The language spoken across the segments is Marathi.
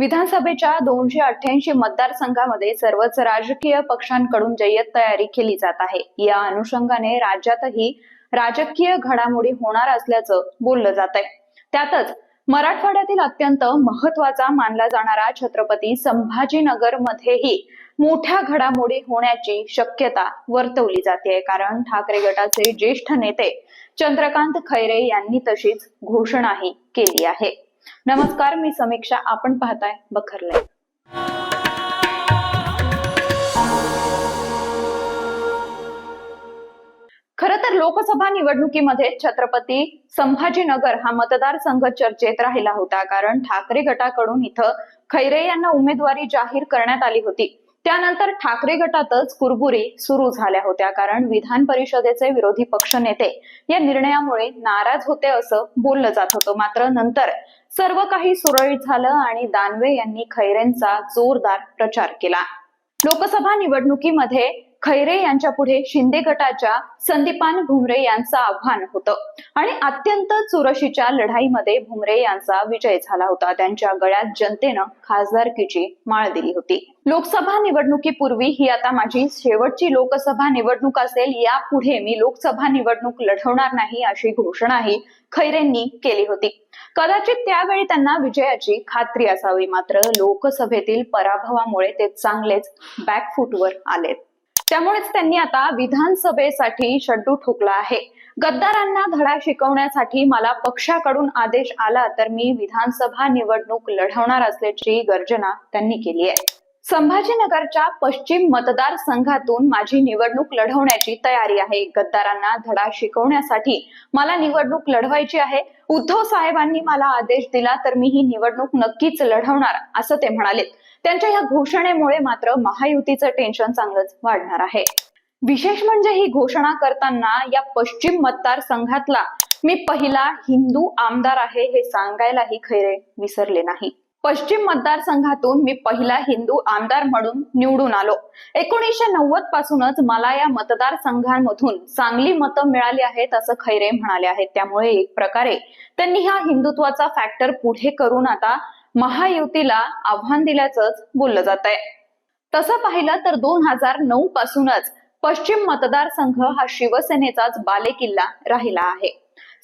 विधानसभेच्या दोनशे अठ्ठ्याऐंशी मतदारसंघामध्ये सर्वच राजकीय पक्षांकडून जय्यत तयारी केली जात आहे. या अनुषंगाने राज्यातही राजकीय घडामोडी होणार असल्याचं बोललं जात आहे. त्यातच मराठवाड्यातील अत्यंत महत्त्वाचा मानला जाणारा छत्रपती संभाजीनगर मध्येही मोठ्या घडामोडी होण्याची शक्यता वर्तवली जाते कारण ठाकरे गटाचे ज्येष्ठ नेते चंद्रकांत खैरे यांनी तशीच घोषणाही केली आहे. नमस्कार मी समीक्षा. आपण पाहताय बखरले. खर तर लोकसभा निवडणुकीमध्ये छत्रपती संभाजीनगर हा मतदारसंघ चर्चेत राहिला होता कारण ठाकरे गटाकडून इथं खैरे यांना उमेदवारी जाहीर करण्यात आली होती. त्यानंतर ठाकरे गटातच कुरबुरी सुरू झाल्या होत्या कारण विधान परिषदेचे विरोधी पक्ष नेते या निर्णयामुळे नाराज होते असं बोललं जात होतं. मात्र नंतर सर्व काही सुरळीत झालं आणि दानवे यांनी खैरेंचा जोरदार प्रचार केला. लोकसभा निवडणुकीमध्ये खैरे यांच्या पुढे शिंदे गटाच्या संदीपान भुमरे यांचं आव्हान होतं आणि अत्यंत चुरशीच्या लढाईमध्ये भुमरे यांचा विजय झाला होता. त्यांच्या गळ्यात जनतेनं खासदारकीची माळ दिली होती. लोकसभा निवडणुकीपूर्वी ही आता माझी शेवटची लोकसभा निवडणूक असेल यापुढे मी लोकसभा निवडणूक लढवणार नाही अशी घोषणाही खैरेंनी केली होती. कदाचित त्यावेळी त्यांना विजयाची खात्री असावी मात्र लोकसभेतील पराभवामुळे ते चांगलेच बॅकफूटवर आलेत. त्यामुळेच त्यांनी आता विधानसभेसाठी शड्डू ठोकला आहे. गद्दारांना धडा शिकवण्यासाठी मला पक्षाकडून आदेश आला तर मी विधानसभा निवडणूक लढवणार असल्याची गर्जना त्यांनी केली आहे. संभाजीनगरच्या पश्चिम मतदारसंघातून माझी निवडणूक लढवण्याची तयारी आहे. गद्दारांना धडा शिकवण्यासाठी मला निवडणूक लढवायची आहे. उद्धव साहेबांनी मला आदेश दिला तर मी ही निवडणूक नक्कीच लढवणार असं ते म्हणाले. त्यांच्या या घोषणेमुळे मात्र महायुतीचं टेन्शन चांगलंच वाढणार आहे. विशेष म्हणजे ही घोषणा करताना या पश्चिम मतदारसंघातला मी पहिला हिंदू आमदार आहे हे सांगायलाही खैरे विसरले नाही. पश्चिम मतदारसंघातून मी पहिला हिंदू आमदार म्हणून निवडून आलो. एकोणीसशे नव्वद पासूनच मला या मतदारसंघांमधून चांगली मतं मिळाली आहेत असं खैरे म्हणाले आहेत. त्यामुळे एक प्रकारे त्यांनी हा हिंदुत्वाचा फॅक्टर पुढे करून आता महायुतीला आव्हान दिल्याचंच बोललं जात आहे तसं पाहिलं तर दोन हजार नऊ पासूनच पश्चिम मतदारसंघ हा शिवसेनेचाच बालेकिल्ला राहिला आहे.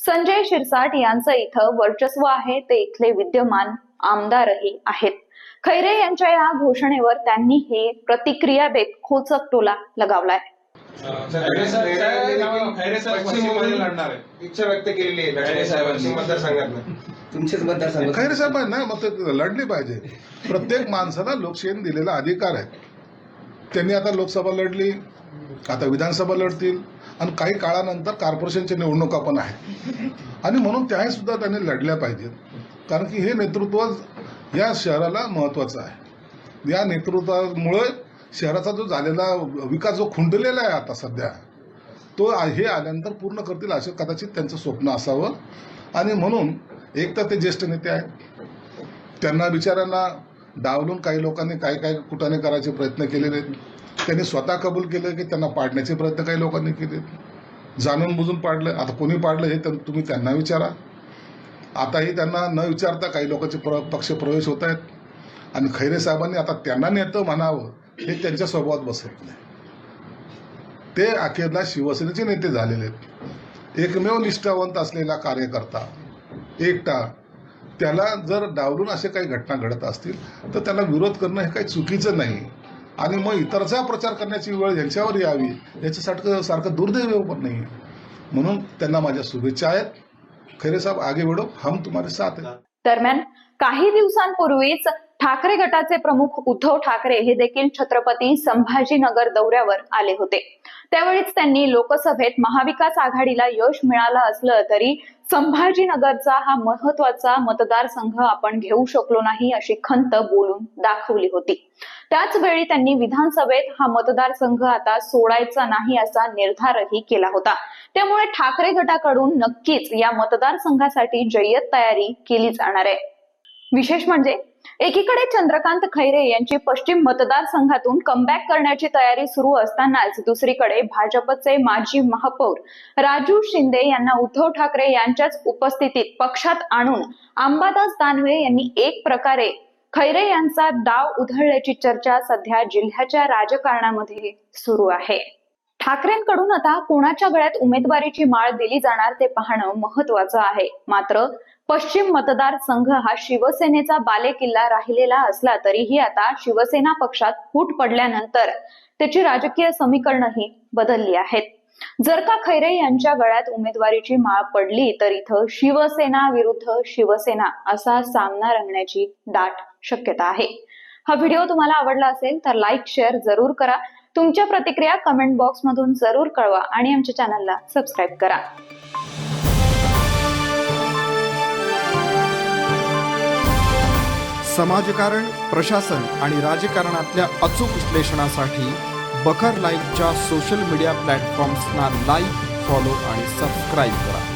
संजय शिरसाट यांचं इथं वर्चस्व आहे ते इथले विद्यमान आमदारही आहेत. खैरे यांच्या या घोषणेवर त्यांनी हे प्रतिक्रिया देत खोचक टोला लगावलाय. खैरे साहेब खैरे साहेब पश्चिममध्ये लढणार आहे. इच्छा व्यक्त केलेली आहे. खैरे साहेबांनी. पश्चिम मतदारसंघातनं. तुमचेच मतदारसंघ. खैरे साहेब आहे ना मग ते लढली पाहिजे. प्रत्येक माणसाला लोकशाहीने दिलेला अधिकार आहे. त्यांनी आता लोकसभा लढली आता विधानसभा लढतील आणि काही काळानंतर कॉर्पोरेशनच्या निवडणुका पण आहेत. आणि म्हणून त्याही सुद्धा त्यांनी लढल्या पाहिजेत. कारण की हे नेतृत्व या शहराला महत्त्वाचं आहे. या नेतृत्वामुळे शहराचा जो झालेला विकास जो खुंडलेला आहे आता सध्या तो हे आल्यानंतर पूर्ण करतील असं कदाचित त्यांचं स्वप्न असावं. आणि म्हणून एक तर ते ज्येष्ठ नेते आहेत. त्यांना बिचाऱ्यांना डावलून काही लोकांनी काय काय कुटाने करायचे प्रयत्न केलेले आहेत. त्यांनी स्वतः कबूल केलं की त्यांना पाडण्याचे प्रयत्न काही लोकांनी केले जाणून बुजून पाडलं. आता कोणी पाडलं हे तर तुम्ही त्यांना विचारा. आताही त्यांना न विचारता काही लोकांचे प्र पक्ष प्रवेश होत आहेत. आणि खैरे साहेबांनी आता त्यांना नेतं म्हणावं हे त्यांच्या स्वभावात बसत नाही. ते अखेरला शिवसेनेचे नेते झालेले आहेत. एकमेव निष्ठावंत असलेला कार्यकर्ता एकटा त्याला जर डावलून असे काही घटना घडत असतील तर त्याला विरोध करणं हे काही चुकीचं नाही. आणि मग इतरचा प्रचार करण्याची वेळ यांच्यावर यावी याच्यासारखं सारखं दुर्दैव पण नाही म्हणून त्यांना माझ्या शुभेच्छा आहेत. खैरे साहेब आगे बढो हम तुम्हारे साथ दरम्यान काही दिवसांपूर्वीच ठाकरे गटाचे प्रमुख उद्धव ठाकरे हे देखील छत्रपती संभाजीनगर दौऱ्यावर आले होते. त्यावेळीच त्यांनी लोकसभेत महाविकास आघाडीला यश मिळालं असलं तरी संभाजीनगरचा हा महत्त्वाचा मतदारसंघ आपण घेऊ शकलो नाही अशी खंत बोलून दाखवली होती. त्याच वेळी त्यांनी विधानसभेत हा मतदारसंघ आता सोडायचा नाही असा निर्धारही केला होता. त्यामुळे ठाकरे गटाकडून नक्कीच या मतदारसंघासाठी जय्यत तयारी केली जाणार आहे. विशेष म्हणजे एकीकडे चंद्रकांत खैरे यांची पश्चिम मतदारसंघातून कमबॅक करण्याची तयारी सुरू असतानाच दुसरीकडे भाजपचे माजी महापौर राजू शिंदे यांना उद्धव ठाकरे यांच्याच उपस्थितीत पक्षात आणून अंबादास दानवे यांनी एक प्रकारे खैरे यांचा डाव उधळल्याची चर्चा सध्या जिल्ह्याच्या राजकारणामध्ये सुरू आहे. ठाकरेंकडून आता कोणाच्या गळ्यात उमेदवारीची माळ दिली जाणार ते पाहणं महत्वाचं आहे. मात्र पश्चिम मतदारसंघ हा शिवसेनेचा बालेकिल्ला राहिलेला असला तरीही आता शिवसेना पक्षात फूट पडल्यानंतर त्याची राजकीय समीकरणंही बदलली आहेत. जर का खैरे यांच्या गळ्यात उमेदवारीची माळ पडली तर इथं शिवसेना विरुद्ध शिवसेना असा सामना रंगण्याची दाट शक्यता आहे. हा व्हिडिओ तुम्हाला आवडला असेल तर लाईक शेअर जरूर करा. तुमच्या प्रतिक्रिया कमेंट बॉक्स मधून जरूर कळवा आणि आमच्या चॅनलला सबस्क्राईब करा. समाजकारण प्रशासन आणि राजकारणातल्या अचूक विश्लेषणासाठी बखर लाईव्हच्या सोशल मीडिया प्लॅटफॉर्म्सना लाईक फॉलो आणि सबस्क्राईब करा.